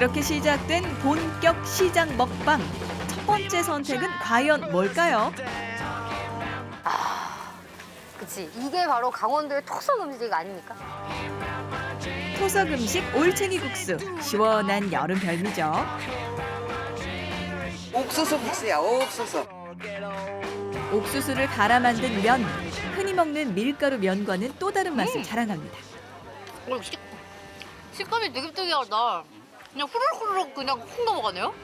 그렇게 시작된 본격 시장 먹방. 첫 번째 선택은 과연 뭘까요? 그치. 이게 바로 강원도의 토속 음식 아닙니까? 토속 음식 올챙이 국수. 시원한 여름 별미죠. 옥수수 국수야 옥수수 옥수수를 갈아 만든 면. 흔히 먹는 밀가루 면과는 또 다른 맛을 자랑합니다. 어, 식, 식감이 되게 특이하다. 그냥 후루룩후루룩 그냥 훅 넘어가네요?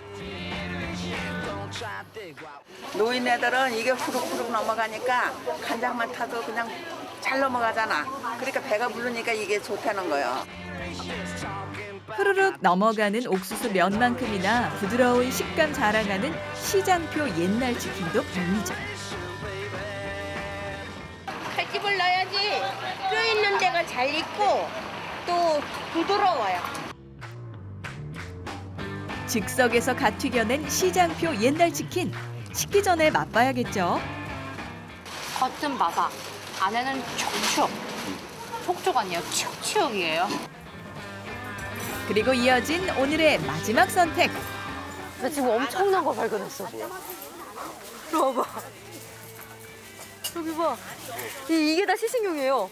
노인네들은 이게 후룩후룩 넘어가니까 간장만 타도 그냥 잘 넘어가잖아 그러니까 배가 부르니까 이게 좋다는 거예요 흐르륵 넘어가는 옥수수 면만큼이나 부드러운 식감 자랑하는 시장표 옛날 치킨도 별미죠. 칼집을 넣어야지 뼈 있는 데가 잘 익고 또 부드러워요. 즉석에서 갓 튀겨낸 시장표 옛날 치킨. 식기 전에 맛봐야겠죠. 겉은 바삭, 안에는 촉촉. 촉촉 아니에요, 축축이에요. 그리고 이어진 오늘의 마지막 선택. 나 지금 엄청난 거 발견했어. 이리 와봐. 여기 봐. 이, 이게 다 시식용이에요.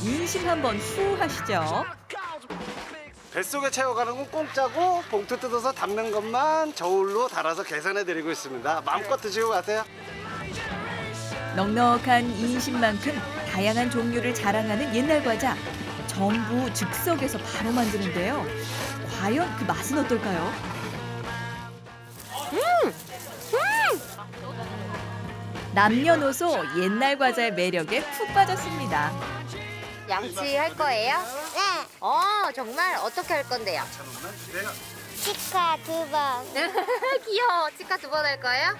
인심 한번 후 하시죠. 뱃속에 채워가는 건 공짜고 봉투 뜯어서 담는 것만 저울로 달아서 계산해 드리고 있습니다. 마음껏 드시고 가세요. 넉넉한 인심만큼 다양한 종류를 자랑하는 옛날 과자. 전부 즉석에서 바로 만드는데요. 과연 그 맛은 어떨까요? 남녀노소 옛날 과자의 매력에 푹 빠졌습니다. 양치 할 거예요? 네. 어, 정말 어떻게 할 건데요? 치카 두 번. 귀여워. 치카 두번 할 거예요?